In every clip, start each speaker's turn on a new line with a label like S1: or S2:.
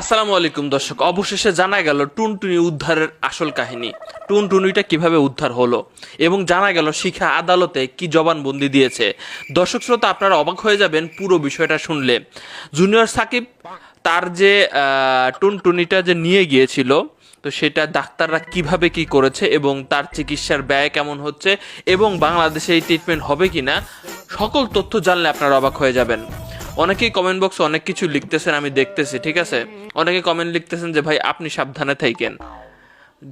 S1: আসসালামু আলাইকুম, দর্শক। অবশেষে জানা গেল টুনটুনি উদ্ধারের আসল কাহিনী। টুনটুনিটা কীভাবে উদ্ধার হলো এবং জানা গেল শিখা আদালতে কি জবানবন্দি দিয়েছে। দর্শক শ্রোতা, আপনারা অবাক হয়ে যাবেন পুরো বিষয়টা শুনলে। জুনিয়র সাকিব তার যে টুনটুনিটা যে নিয়ে গিয়েছিল, তো সেটা ডাক্তাররা কীভাবে কি করেছে এবং তার চিকিৎসার ব্যয় কেমন হচ্ছে এবং বাংলাদেশে এই ট্রিটমেন্ট হবে কিনা, সকল তথ্য জানলে আপনারা অবাক হয়ে যাবেন। অনেকেই কমেন্ট বক্সে অনেক কিছু লিখতেছেন, আমি দেখতেছি, ঠিক আছে? অনেকে কমেন্ট লিখতেছেন যে, ভাই, আপনি সাবধানে থাকেন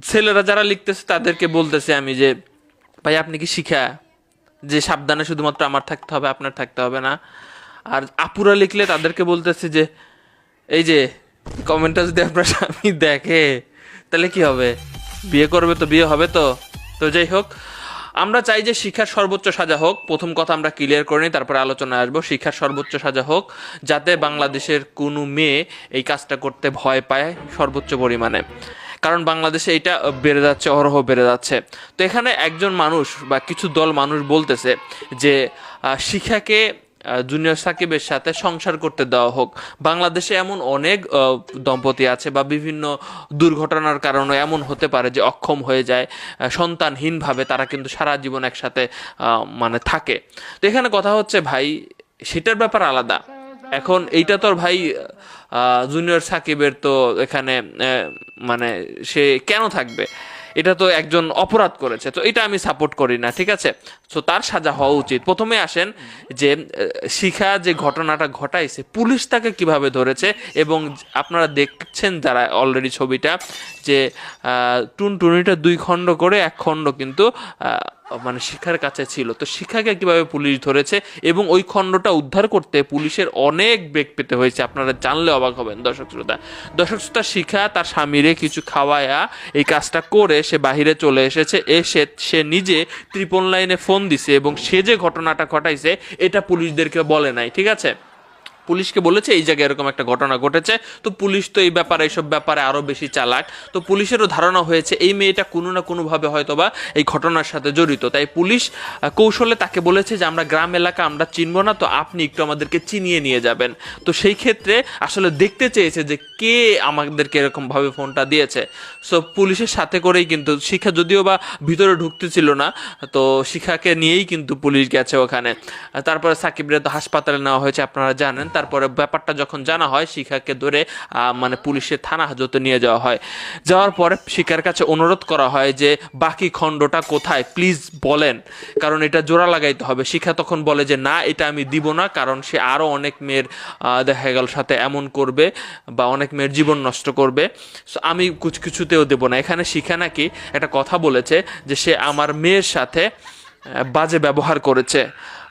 S1: ছেলেরা যারা লিখতেছে, তাদেরকে বলতেছে আমি যে, ভাই, আপনি কি শিখা? যে সাবধানে শুধুমাত্র আমার থাকতে হবে, আপনার থাকতে হবে না। আর আপুরা লিখলে তাদেরকে বলতেছে যে, এই যে কমেন্টটা যদি আপনার স্বামী দেখে, তাহলে কি হবে? বিয়ে করবে তো, বিয়ে হবে তো? তো যাই হোক আমরা চাই যে শিক্ষার সর্বোচ্চ সাজা হোক। প্রথম কথা আমরা ক্লিয়ার করে নিই তারপরে আলোচনায় আসব। শিক্ষার সর্বোচ্চ সাজা হোক যাতে বাংলাদেশের কোনো মেয়ে এই কাজটা করতে ভয় পায় সর্বোচ্চ পরিমাণে। কারণ বাংলাদেশে এটা বেড়ে যাচ্ছে অরহ বেড়ে যাচ্ছে। তো এখানে একজন মানুষ বা কিছু দল মানুষ বলতেছে যে আহ, জুনিয়র সাকিবের সাথে সংসার করতে দেওয়া হোক। বাংলাদেশে এমন অনেক দম্পতি আছে বা বিভিন্ন দুর্ঘটনার কারণে এমন হতে পারে যে অক্ষম হয়ে যায় সন্তানহীনভাবে তারা কিন্তু সারা জীবন একসাথে মানে থাকে। তো এখানে কথা হচ্ছে, ভাই, সেটার ব্যাপার আলাদা। এখন এইটা তোর ভাই জুনিয়র সাকিবের তো এখানে মানে সে কেন থাকবে? এটা তো একজন অপরাধ করেছে, তো এটা আমি সাপোর্ট করি না, ঠিক আছে? তো তার সাজা হওয়া উচিত। প্রথমে আসেন যে শিখা যে ঘটনাটা ঘটাইছে, পুলিশ তাকে কীভাবে ধরেছে এবং আপনারা দেখছেন যারা অলরেডি ছবিটা যে টুন টুনটুনিটা দুই খণ্ড করে, এক খণ্ড কিন্তু মানে শিখার কাছে ছিল। তো শিখাকে কীভাবে পুলিশ ধরেছে এবং ওই খণ্ডটা উদ্ধার করতে পুলিশের অনেক বেগ পেতে হয়েছে। আপনারা জানলে অবাক হবেন, দর্শক শ্রোতা। দর্শক শ্রোতা, শিখা তার স্বামীরে কিছু খাওয়ায়া এই কাজটা করে সে বাহিরে চলে এসেছে। এসে সে নিজে ত্রিপল লাইনে ফোন দিছে এবং সে যে ঘটনাটা ঘটাইছে, এটা পুলিশদেরকে বলে নাই। ঠিক আছে? পুলিশকে বলেছে, এই জায়গায় এরকম একটা ঘটনা ঘটেছে। তো পুলিশ তো এই ব্যাপারে, এইসব ব্যাপারে আরও বেশি চালাক। তো পুলিশেরও ধারণা হয়েছে, এই মেয়েটা কোনো না কোনোভাবে হয়তোবা এই ঘটনার সাথে জড়িত। তাই পুলিশ কৌশলে তাকে বলেছে যে, আমরা গ্রাম এলাকা, আমরা চিনব না, তো আপনি একটু আমাদেরকে চিনিয়ে নিয়ে যাবেন। তো সেই ক্ষেত্রে আসলে দেখতে চেয়েছে যে, কে আমাদেরকে এরকমভাবে ফোনটা দিয়েছে। সো পুলিশের সাথে করেই কিন্তু শিখা যদিও বা ভিতরে ঢুকতে ছিল না, তো শিখাকে নিয়েই কিন্তু পুলিশ গেছে ওখানে। তারপরে সাকিবরে তো হাসপাতালে নেওয়া হয়েছে, আপনারা জানেন। তারপরে ব্যাপারটা যখন জানা হয়, শিখাকে ধরে মানে পুলিশের থানা হাজতে নিয়ে যাওয়া হয়। যাওয়ার পরে শিখার কাছে অনুরোধ করা হয় যে, বাকি খণ্ডটা কোথায়? প্লিজ বলেন। কারণ এটা জোড়া লাগাইতে হবে। শিখা তখন বলে যে, না, এটা আমি দিব না, কারণ সে আরও অনেক মেয়ের দেখা গেল সাথে এমন করবে বা অনেক মেয়ের জীবন নষ্ট করবে। আমি কিছু, কিছুতেও দেব না। এখানে শিখা নাকি একটা কথা বলেছে যে, সে আমার মেয়ের সাথে বাজে ব্যবহার করেছে।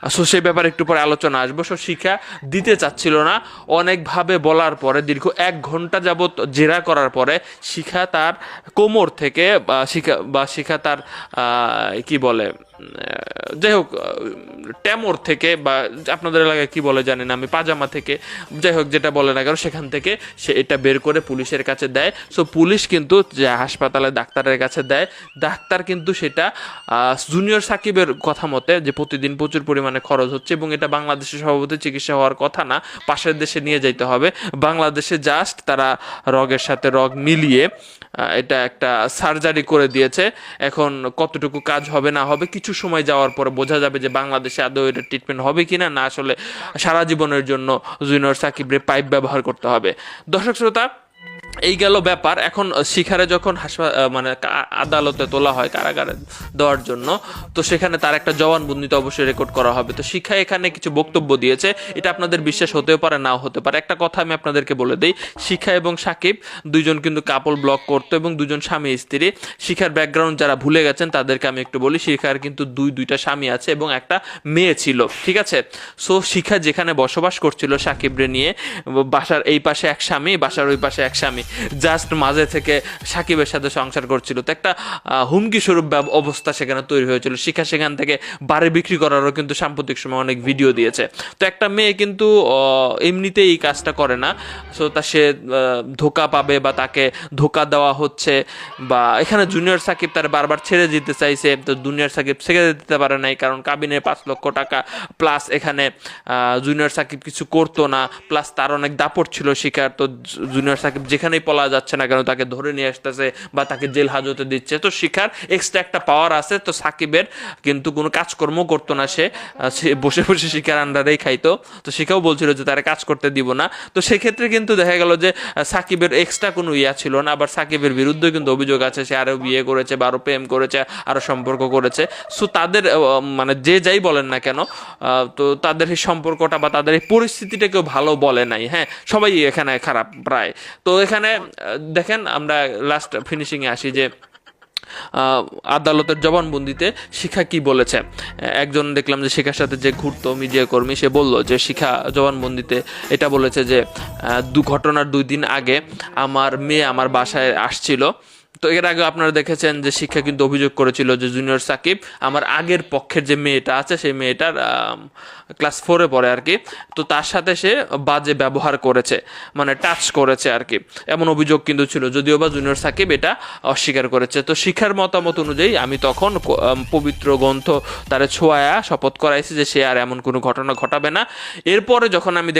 S1: সো সেই ব্যাপারে একটু পরে আলোচনা আসব। সো, শিখা দিতে চাচ্ছিল না। অনেকভাবে বলার পরে, দীর্ঘ এক ঘণ্টা যাবত জেরা করার পরে, শিখা তার কোমর থেকে শিখা, বা শিখা তার কি বলে যাই হোক ট্যামর থেকে বা আপনাদের এলাকায় কি বলে জানেন আমি, পাজামা থেকে, যাই হোক, যেটা বলে না কেন, সেখান থেকে সে এটা বের করে পুলিশের কাছে দেয়। সো পুলিশ কিন্তু যে হাসপাতালে ডাক্তারের কাছে দেয়, ডাক্তার কিন্তু সেটা জুনিয়র সাকিবের কথা মতে যে প্রতিদিন প্রচুর পরিমাণে খরচ হচ্ছে এবং এটা বাংলাদেশে সভাপতি চিকিৎসা হওয়ার কথা না, পাশের দেশে নিয়ে যাইতে হবে। বাংলাদেশে জাস্ট তারা রগের সাথে রগ মিলিয়ে এটা একটা সার্জারি করে দিয়েছে। এখন কতটুকু কাজ হবে না হবে কিছু সময় যাওয়ার পরে বোঝা যাবে যে বাংলাদেশে আদৌ এটা ট্রিটমেন্ট হবে কি না আসলে সারা জীবনের জন্য জুনিয়র সাকিবরে পাইপ ব্যবহার করতে হবে। দর্শক শ্রোতা এই গেল ব্যাপার। এখন শিখারে যখন হাসপা মানে আদালতে তোলা হয় কারাগারে দেওয়ার জন্য, তো সেখানে তার একটা জবানবন্দি তো অবশ্যই রেকর্ড করা হবে। তো শিখা এখানে কিছু বক্তব্য দিয়েছে। এটা আপনাদের বিশ্বাস হতেও পারে, নাও হতে পারে। একটা কথা আমি আপনাদেরকে বলে দিই শিখা এবং সাকিব দুইজন কিন্তু কাপল ব্লক করতো এবং দুজন স্বামী স্ত্রী। শিখার ব্যাকগ্রাউন্ড যারা ভুলে গেছেন, তাদেরকে আমি একটু বলি শিখার কিন্তু দুই, দুইটা স্বামী আছে এবং একটা মেয়ে ছিল, ঠিক আছে? সো শিখা যেখানে বসবাস করছিল সাকিবরে নিয়ে, বাসার এই পাশে এক স্বামী, বাসার ওই পাশে এক স্বামী। জাস্ট মাঝে থেকে সাকিবের সাথে সংসার করছিল। তো একটা হুমকি স্বরূপ অবস্থা সেখানে তৈরি হয়েছিল। শিখা সেখান থেকে বাড়ি বিক্রি করারও কিন্তু সাম্প্রতিক সময় অনেক ভিডিও দিয়েছে। তো একটা মেয়ে কিন্তু এমনিতেই এই কাজটা করে না। সো তা সে ধোকা পাবে বা তাকে ধোকা দেওয়া হচ্ছে বা এখানে জুনিয়র সাকিব তার বারবার ছেড়ে দিতে চাইছে। তো জুনিয়র সাকিব ছেড়ে দিতে পারে নাই কারণ কাবিনে পাঁচ লক্ষ টাকা প্লাস এখানে জুনিয়র সাকিব কিছু করতো না। প্লাস তার অনেক দাপট ছিল শিকার তো জুনিয়র সাকিব যেখানেই পলা যাচ্ছে না কেন, তাকে ধরে নিয়ে আসতেছে বা তাকে জেল হাজতে দিচ্ছে। তো শিখার এক্সট্রা একটা পাওয়ার আছে, তো সাকিবের, কিন্তু কোনো কাজকর্ম করতো না সে। বসে বসে শিকার আন্ডারেই খাইতো। তো শিখাও বলছিল যে তারা কাজ করতে দিব না। তো সেক্ষেত্রে কিন্তু দেখা গেল যে সাকিবের এক্সট্রা কোনো ইয়া ছিল না, আবার সাকিবের বিরুদ্ধে কিন্তু অভিযোগ আছে, সে আরও বিয়ে করেছে বা আরও প্রেম করেছে, আরও সম্পর্ক করেছে। সো তাদের মানে যে যাই বলেন না কেন তো তাদের এই সম্পর্কটা বা তাদের এই পরিস্থিতিটা কেউ ভালো বলে নাই। হ্যাঁ সবাই এখানে খারাপ, প্রায়। তো এখানে আহ, দেখেন আমরা লাস্ট ফিনিশিংয়ে আসি যে আদালতের জবানবন্দিতে শিখা কি বলেছে? একজন দেখলাম যে শিখার সাথে যে ঘুরতো মিডিয়া কর্মী সে বলল যে শিখা জবানবন্দিতে এটা বলেছে যে দু ঘটনার দুই দিন আগে আমার মেয়ে আমার বাসায় আসছিল। তো এর আগে আপনারা দেখেছেন যে শিক্ষা কিন্তু অভিযোগ করেছিল যে জুনিয়র সাকিব আমার আগের পক্ষের যে মেয়েটা আছে, সেই মেয়েটার ক্লাস ফোরে পড়ে আর কি তো তার সাথে সে বাজে ব্যবহার করেছে মানে টাচ করেছে আর কি এমন অভিযোগ কিন্তু ছিল, যদিও বা জুনিয়র সাকিব এটা অস্বীকার করেছে। তো শিক্ষার মতামত অনুযায়ী আমি তখন পবিত্র গ্রন্থ তারে ছোঁয়া শপথ করাইছি যে সে আর এমন কোনো ঘটনা ঘটাবে না। এরপরে যখন আমি